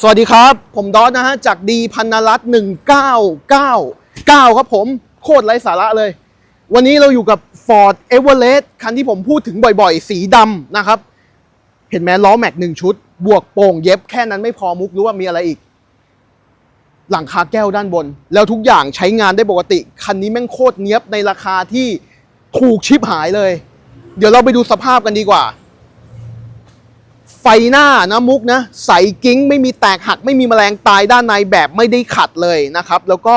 สวัสดีครับ ผมดอสนะฮะ จากดีพันนรัตน์1999ครับผม โคตรไร้สาระเลย วันนี้เราอยู่กับ Ford Everest คันที่ผมพูดถึงบ่อยๆ สีดำนะครับ เห็นไหมล้อแม็กหนึ่งชุด บวกโป่งเย็บแค่นั้นไม่พอมุกรู้ว่ามีอะไรอีก หลังคาแก้วด้านบน แล้วทุกอย่างใช้งานได้ปกติ คันนี้แม่งโคตรเนี้ยบในราคาที่ถูกชิบหายเลย เดี๋ยวเราไปดูสภาพกันดีกว่า ไฟหน้านะมุกนะใสกิ้งไม่มีแตกหักไม่มีแมลงตายด้านในแบบไม่ได้ขัดเลยนะครับ แล้วก็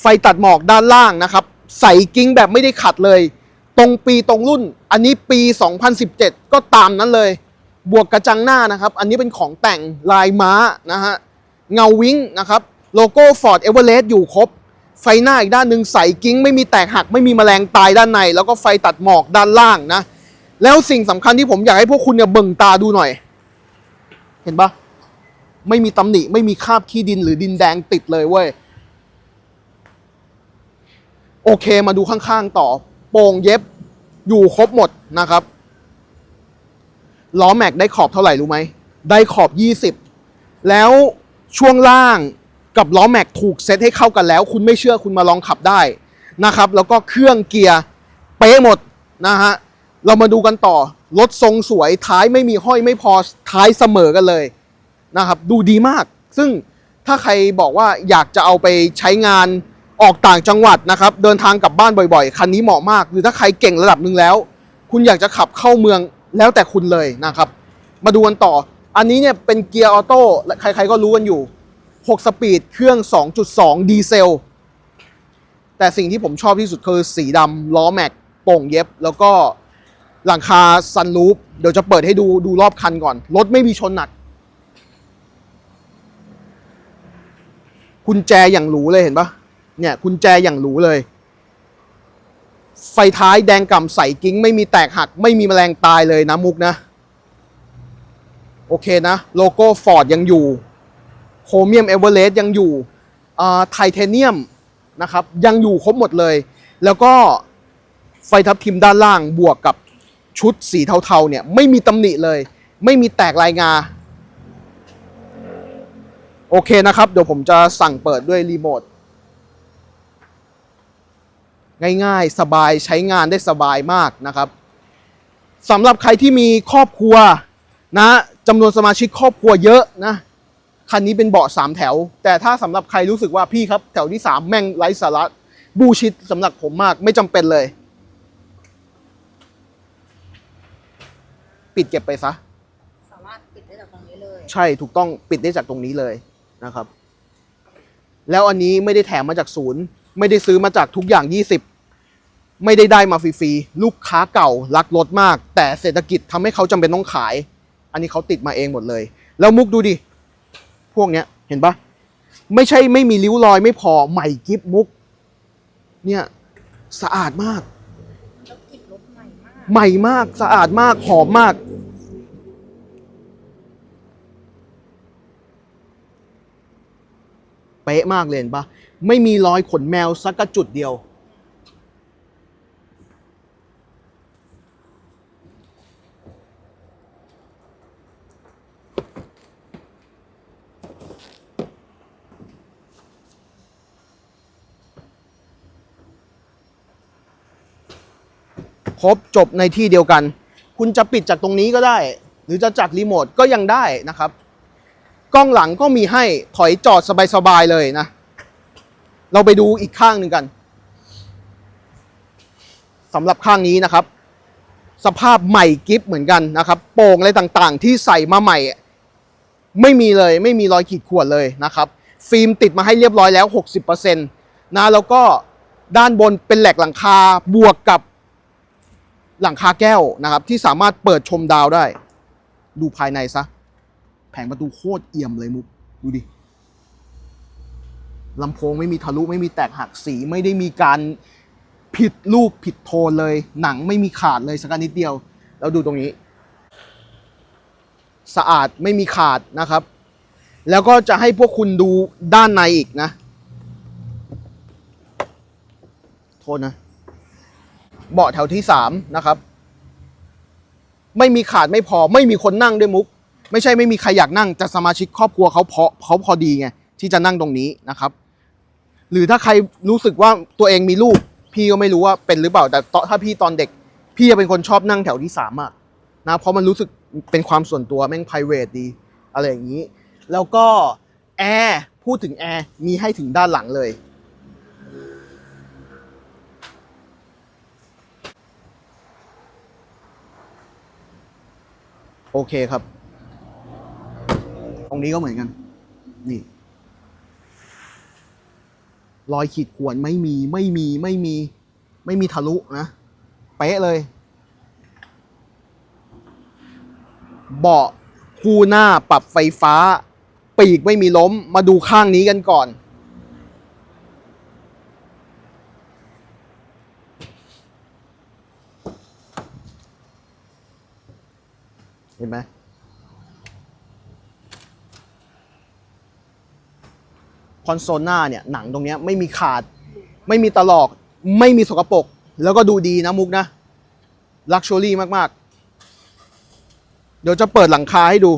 ไฟตัดหมอกด้านล่างนะครับ ใสกิ้งแบบไม่ได้ขัดเลย ตรงปีตรงรุ่น อันนี้ปี 2017 ก็ตามนั้นเลย บวกกระจังหน้านะครับ อันนี้เป็นของแต่งลายม้านะฮะเงาวิ้งนะครับโลโก้ Ford Everest อยู่ครบ ไฟหน้าอีกด้านหนึ่งใสกิ้งไม่มีแตกหักไม่มีแมลงตายด้านใน แล้วก็ไฟตัดหมอกด้านล่างนะ แล้วสิ่งสำคัญที่ผมอยากให้พวกคุณเนี่ยเบิ่งตาดูหน่อย เห็นปะไม่มีตำหนิไม่มีคราบขี้ดินหรือดินแดงติดเลยเว้ย โอเคมาดูข้างๆต่อ โป่งเย็บอยู่ครบหมดนะครับ ล้อแม็กได้ขอบเท่าไหร่รู้ไหม ได้ขอบ 20 แล้วช่วงล่างกับล้อแม็กถูกเซตให้เข้ากันแล้ว คุณไม่เชื่อคุณมาลองขับได้นะครับ แล้วก็เครื่องเกียร์เป๊ะหมดนะฮะ เรามาดูกันต่อ รถทรงสวยท้ายไม่มีห้อยไม่พอท้ายเสมอกันเลยนะครับดูดีมาก ซึ่งถ้าใครบอกว่าอยากจะเอาไปใช้งานออกต่างจังหวัดนะครับ เดินทางกลับบ้านบ่อยๆ คันนี้เหมาะมาก หรือถ้าใครเก่งระดับหนึ่งแล้ว คุณอยากจะขับเข้าเมืองแล้วแต่คุณเลยนะครับ มาดูกันต่อ อันนี้เนี่ยเป็นเกียร์ออโต้ใครๆก็รู้กันอยู่ 6 สปีดเครื่อง 2.2 ดีเซล แต่สิ่งที่ผมชอบที่สุดคือสีดำล้อแม็กโป่งเย็บแล้วก็ หลังคาซันรูฟเดี๋ยวจะเปิดให้ดูดูรอบคันก่อน รถไม่มีชนหนักกุญแจอย่างหรูเลยเห็นปะเนี่ยกุญแจอย่างหรูเลย ไฟท้ายแดงก่ำใสกิ้ง ไม่มีแตกหัก ไม่มีแมลงตายเลยนะมุกนะ โอเคนะ โลโก้ฟอร์ดยังอยู่โครเมียมเอเวอเรสต์ยังอยู่ไทเทเนียมนะครับ ยังอยู่ครบหมดเลย แล้วก็ไฟทับทิมด้านล่างบวกกับ ชุดสีเทาๆเนี่ยไม่มีตำหนิเลย ไม่มีแตกลายงา โอเคนะครับ เดี๋ยวผมจะสั่งเปิดด้วยรีโมทง่ายๆ สบายใช้งานได้สบายมากนะครับสำหรับใครที่มีครอบครัวนะจำนวนสมาชิกครอบครัวเยอะนะคันนี้เป็นเบาะสามแถว แต่ถ้าสำหรับใครรู้สึกว่าพี่ครับ แถวที่สามแม่งไร้สาระบูชิดสำหรับผมมากไม่จำเป็นเลย ปิดเก็บไปซะ สามารถปิดได้จากตรงนี้เลยใช่ถูกต้องปิดได้จากตรงนี้เลยนะครับ แล้วอันนี้ไม่ได้แถมมาจากศูนย์ ไม่ได้ซื้อมาจากทุกอย่าง 20 ไม่ได้ได้มาฟรีๆลูกค้าเก่ารักรถมาก แต่เศรษฐกิจทำให้เขาจำเป็นต้องขาย อันนี้เขาติดมาเองหมดเลย แล้วมุกดูดิ พวกเนี้ยเห็นปะไม่ใช่ไม่มีริ้วรอยไม่พอใหม่กิฟมุก เนี่ยสะอาดมาก แล้วกลิ่นรถใหม่มาก ใหม่มากสะอาดมากหอมมาก เป๊ะมากเลยเห็นปะไม่มีรอยขนแมวสักกระจุดเดียว ครบจบในที่เดียวกัน คุณจะปิดจากตรงนี้ก็ได้ หรือจะจากรีโมทก็ยังได้นะครับ กล้องหลังก็มีให้ถอยจอดสบายๆเลยนะ เราไปดูอีกข้างหนึ่งกันสำหรับข้างนี้นะครับ สภาพใหม่กิฟเหมือนกันนะครับ โป่งอะไรต่างๆ ที่ใส่มาใหม่ ไม่มีเลยไม่มีรอยขีดข่วนเลยนะครับ ฟิล์มติดมาให้เรียบร้อยแล้ว 60%นะแล้วก็ด้านบนเป็นแหลกหลังคาบวกกับหลังคาแก้วนะครับ ที่สามารถเปิดชมดาวได้ ดูภายในซะ แผงประตูโคตรเอี่ยมเลยมุกดูดิลำโพงไม่มีทะลุไม่มีแตกหักสีไม่ได้มีการผิดรูปผิดโทนเลย หนังไม่มีขาดเลยสักนิดเดียว แล้วดูตรงนี้ สะอาดไม่มีขาดนะครับ แล้วก็จะให้พวกคุณดูด้านในอีกนะ โทษนะ เบาะแถวที่สามนะครับ ไม่มีขาดไม่พอไม่มีคนนั่งด้วยมุก ไม่ใช่ไม่มีใครอยากนั่งแต่สมาชิกครอบครัวเขาพอเขาพอดีไงที่จะนั่งตรงนี้นะครับ หรือถ้าใครรู้สึกว่าตัวเองมีลูก พี่ก็ไม่รู้ว่าเป็นหรือเปล่า แต่ถ้าพี่ตอนเด็ก พี่จะเป็นคนชอบนั่งแถวที่สามอะนะเพราะมันรู้สึกเป็นความส่วนตัวแม่ง p r i v a t ดี อะไรอย่างนี้ แล้วก็แอร์พูดถึงแอร์มีให้ถึงด้านหลังเลยโอเคครับ ตรงนี้ก็เหมือนกัน นี่ รอยขีดข่วนไม่มีไม่มีไม่มี ไม่มีทะลุนะ เป๊ะเลย เบาะคู่หน้าปรับไฟฟ้า ปีกไม่มีล้มมาดูข้างนี้กันก่อน เห็นไหม คอนโซลหน้าเนี่ยหนังตรงเนี้ยไม่มีขาด ไม่มีตลอก ไม่มีสกปรกแล้วก็ดูดีนะมุกนะลักชัวรี่มากๆ เดี๋ยวจะเปิดหลังคาให้ดู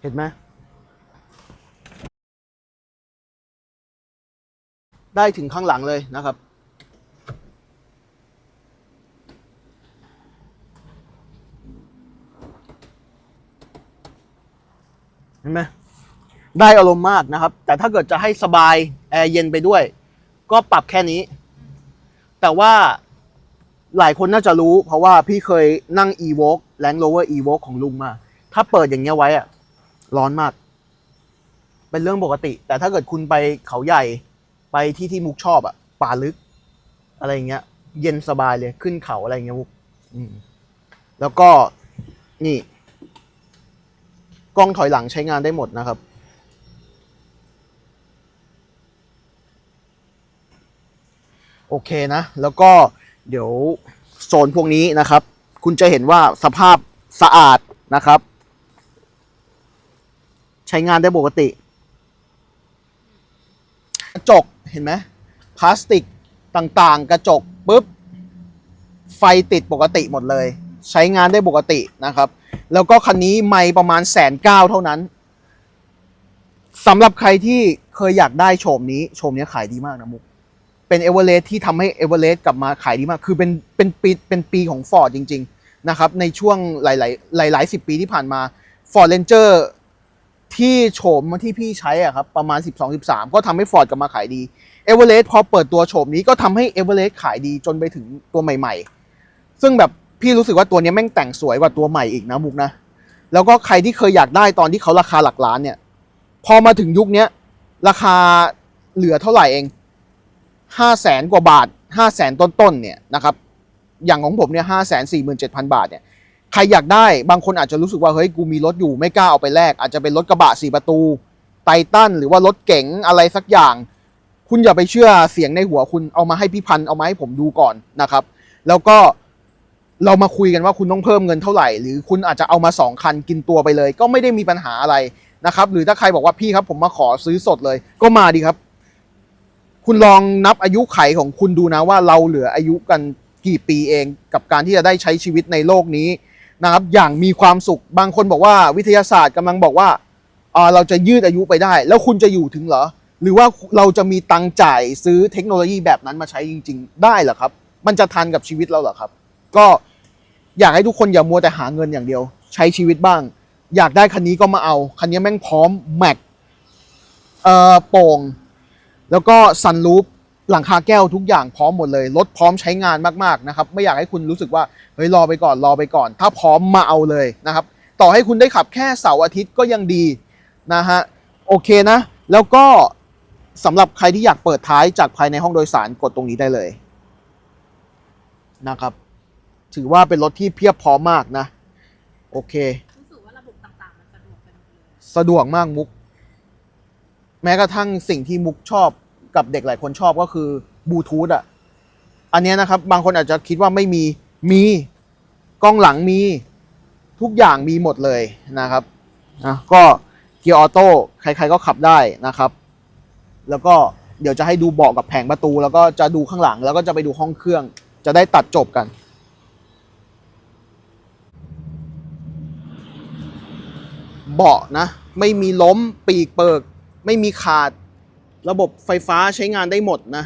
เห็นไหมได้ถึงข้างหลังเลยนะครับ เห็นไหมได้อารมณ์มากนะครับ แต่ถ้าเกิดจะให้สบาย แอร์เย็นไปด้วย ก็ปรับแค่นี้ แต่ว่าหลายคนน่าจะรู้ เพราะว่าพี่เคยนั่ง e v o k e Land Rover e v o k ของลุงมา ถ้าเปิดอย่างเงี้ยไว้อะ ร้อนมาก เป็นเรื่องปกติ แต่ถ้าเกิดคุณไปเขาใหญ่ไปที่ที่มุกชอบอะป่าลึก อะไรอย่างเงี้ย เย็นสบายเลยขึ้นเขาอะไรอย่างเงี้ยมุกอืมแล้วก็นี่ กล้องถอยหลังใช้งานได้หมดนะครับ โอเคนะ แล้วก็เดี๋ยวโซนพวกนี้นะครับ คุณจะเห็นว่าสภาพสะอาดนะครับ ใช้งานได้ปกติกระจกเห็นไหมพลาสติกต่างๆ กระจกปุ๊บ ไฟติดปกติหมดเลย ใช้งานได้ปกตินะครับ แล้วก็คันนี้ไม่ประมาณแสนเก้าเท่านั้นสำหรับใครที่เคยอยากได้โฉมนี้โฉมนี้ขายดีมากนะมุกเป็นเอเวอเรสที่ทำให้เอเวอเรสกลับมาขายดีมาก คือเป็นเป็นปีเป็นปีของ Ford จริง ๆ นะครับ ในช่วงหลาย ๆ หลาย ๆ สิบปีที่ผ่านมา Ford Ranger ที่โฉมที่พี่ใช้อะครับประมาณ 12-13 ก็ทำให้ Ford กลับมาขายดีเอเวอเรสพอเปิดตัวโฉมนี้ก็ทำให้เอเวอเรสขายดีจนไปถึงตัวใหม่ ๆ ซึ่งแบบพี่รู้สึกว่าตัวนี้แม่งแต่งสวยกว่าตัวใหม่อีกนะมุกนะ แล้วก็ใครที่เคยอยากได้ตอนที่เขาราคาหลักล้านเนี่ย พอมาถึงยุคนี้ราคาเหลือเท่าไหร่เองห้าแสนกว่าบาทห้าแสนต้นๆเนี่ยนะครับอย่างของผมเนี่ยห้าแสนสี่หมื่นเจ็ดพันบาทเนี่ย ครอยากได้บางคนอาจจะรู้สึกว่าเฮ้ยกูมีรถอยู่ไม่กล้าเอาไปแลกอาจจะเป็นรถกระบะสี่ประตูไททันหรือว่ารถเก๋งอะไรสักอย่าง คุณอย่าไปเชื่อเสียงในหัวคุณเอามาให้พี่พันเอามาให้ผมดูก่อนนะครับ แล้วก็เรามาคุยกันว่าคุณต้องเพิ่มเงินเท่าไหร่ หรือคุณอาจจะเอามาสองคันกินตัวไปเลย ก็ไม่ได้มีปัญหาอะไรนะครับ หรือถ้าใครบอกว่าพี่ครับ ผมมาขอซื้อสดเลย ก็มาดีครับ คุณลองนับอายุไขของคุณดูนะว่าเราเหลืออายุกันกี่ปีเอง กับการที่จะได้ใช้ชีวิตในโลกนี้ นะครับอย่างมีความสุขบางคนบอกว่าวิทยาศาสตร์กำลังบอกว่าเราจะยืดอายุไปได้ แล้วคุณจะอยู่ถึงเหรอ หรือว่าเราจะมีตังค์จ่ายซื้อเทคโนโลยีแบบนั้นมาใช้จริง ๆ ได้เหรอครับ มันจะทันกับชีวิตเราเหรอครับ ก็อยากให้ทุกคนอย่ามัวแต่หาเงินอย่างเดียว ใช้ชีวิตบ้าง อยากได้คันนี้ก็มาเอา คันนี้แม่งพร้อมแม็กเอ่อโป่งแล้วก็ซันรูฟ หลังคาแก้วทุกอย่างพร้อมหมดเลยรถพร้อมใช้งานมากๆนะครับไม่อยากให้คุณรู้สึกว่าเฮ้ยรอไปก่อนรอไปก่อน ถ้าพร้อมมาเอาเลยนะครับ ต่อให้คุณได้ขับแค่เสาร์อาทิตย์ก็ยังดีนะฮะโอเคนะ แล้วก็สำหรับใครที่อยากเปิดท้ายจากภายในห้องโดยสารกดตรงนี้ได้เลยนะครับ ถือว่าเป็นรถที่เพียบพร้อมมากนะ โอเค รู้สึกว่าระบบต่างๆมันสะดวกไปหมดเลยสะดวกมากมุก แม้กระทั่งสิ่งที่มุกชอบ กับเด็กหลายคนชอบก็คือบลูทูธอะอันนี้นะครับ บางคนอาจจะคิดว่าไม่มีมีกล้องหลังมีทุกอย่างมีหมดเลยนะครับอะก็เกียร์ออโต้ใครๆก็ขับได้นะครับ แล้วก็เดี๋ยวจะให้ดูเบาะกับแผงประตู แล้วก็จะดูข้างหลังแล้วก็จะไปดูห้องเครื่อง จะได้ตัดจบกันเบาะนะ ไม่มีล้มปีกเปิก ไม่มีขาด ระบบไฟฟ้าใช้งานได้หมดนะ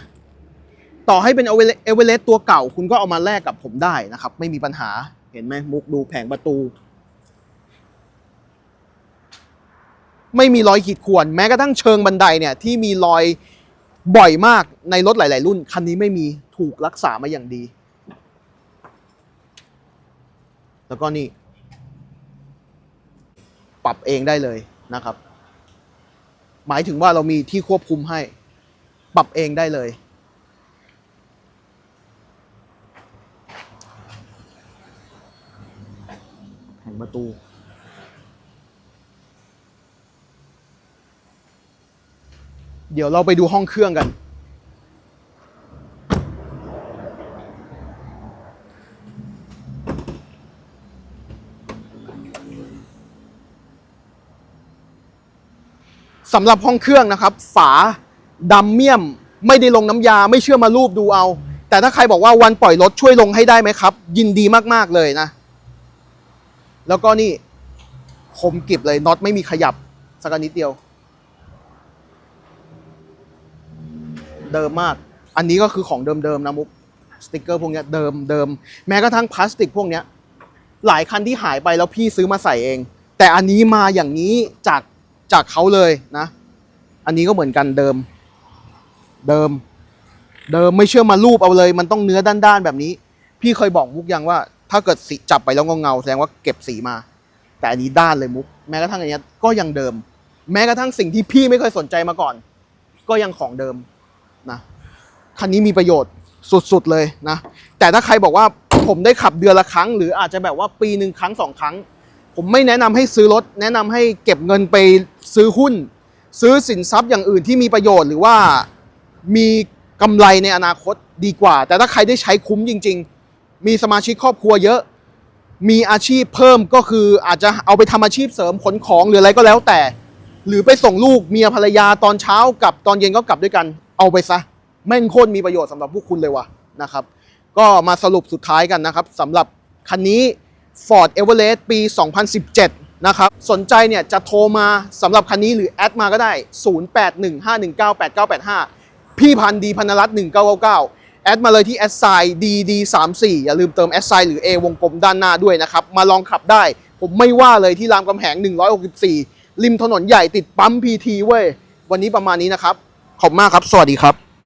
ต่อให้เป็นเอเวเรสต์ตัวเก่า คุณก็เอามาแลกกับผมได้นะครับ ไม่มีปัญหาเห็นไหมมุกดูแผงประตู ไม่มีรอยขีดข่วน แม้กระทั่งเชิงบันไดเนี่ยที่มีรอยบ่อยมากในรถหลาย ๆ รุ่น คันนี้ไม่มีถูกรักษามาอย่างดี แล้วก็นี่ ปรับเองได้เลยนะครับ หมายถึงว่าเรามีที่ควบคุมให้ ปรับเองได้เลย แผงประตูเดี๋ยวเราไปดูห้องเครื่องกัน สำหรับห้องเครื่องนะครับ ฝาดำเมี่ยม ไม่ได้ลงน้ำยาไม่เชื่อมารูปดูเอา แต่ถ้าใครบอกว่าวันปล่อยรถช่วยลงให้ได้ไหมครับ ยินดีมากๆเลยนะ แล้วก็นี่คมกริบเลยน็อตไม่มีขยับสักนิดเดียว เดิมมาก อันนี้ก็คือของเดิมๆนะมุกสติกเกอร์พวกนี้เดิมเดิมแม้กระทั่งพลาสติกพวกนี้หลายคันที่หายไปแล้วพี่ซื้อมาใส่เอง แต่อันนี้มาอย่างนี้จาก จากเขาเลยนะ อันนี้ก็เหมือนกันเดิม เดิม เดิมไม่เชื่อมารูปเอาเลย มันต้องเนื้อด้านๆแบบนี้ พี่เคยบอกมุกยังว่า ถ้าเกิดสีจับไปแล้วเงาแสดงว่าเก็บสีมา แต่อันนี้ด้านเลยมุก แม้กระทั่งอันนี้ก็ยังเดิม แม้กระทั่งสิ่งที่พี่ไม่เคยสนใจมาก่อน ก็ยังของเดิมนะคันนี้มีประโยชน์สุดๆเลยนะ แต่ถ้าใครบอกว่าผมได้ขับเดือนละครั้ง หรืออาจจะแบบว่าปีหนึ่งครั้งสองครั้ง ผมไม่แนะนำให้ซื้อรถ แนะนำให้เก็บเงินไป ซื้อหุ้น ซื้อสินทรัพย์อย่างอื่นที่มีประโยชน์หรือว่ามีกำไรในอนาคตดีกว่า แต่ถ้าใครได้ใช้คุ้มจริง ๆ มีสมาชิกครอบครัวเยอะ มีอาชีพเพิ่มก็คืออาจจะเอาไปทำอาชีพเสริมขนของหรืออะไรก็แล้วแต่ หรือไปส่งลูกเมียภรรยาตอนเช้ากับตอนเย็นก็กลับด้วยกัน เอาไปซะแม่งโคตรมีประโยชน์สำหรับพวกคุณเลยว่ะนะครับ ก็มาสรุปสุดท้ายกันนะครับสำหรับคันนี้ Ford Everest ปี 2017 นะครับสนใจเนี่ยจะโทรมาสำหรับคันนี้หรือแอดมาก็ได้ 0815198985 พี่พันดีพันรัตน์1999 แอดมาเลยที่แอดไซน์ดีดี34อย่าลืมเติมแอดไซน์หรือ A วงกลมด้านหน้าด้วยนะครับ มาลองขับได้ ผมไม่ว่าเลยที่รามคำแหง 164 ริมถนนใหญ่ติดปั๊ม PT เว้ย วันนี้ประมาณนี้นะครับ ขอบคุณมากครับ สวัสดีครับ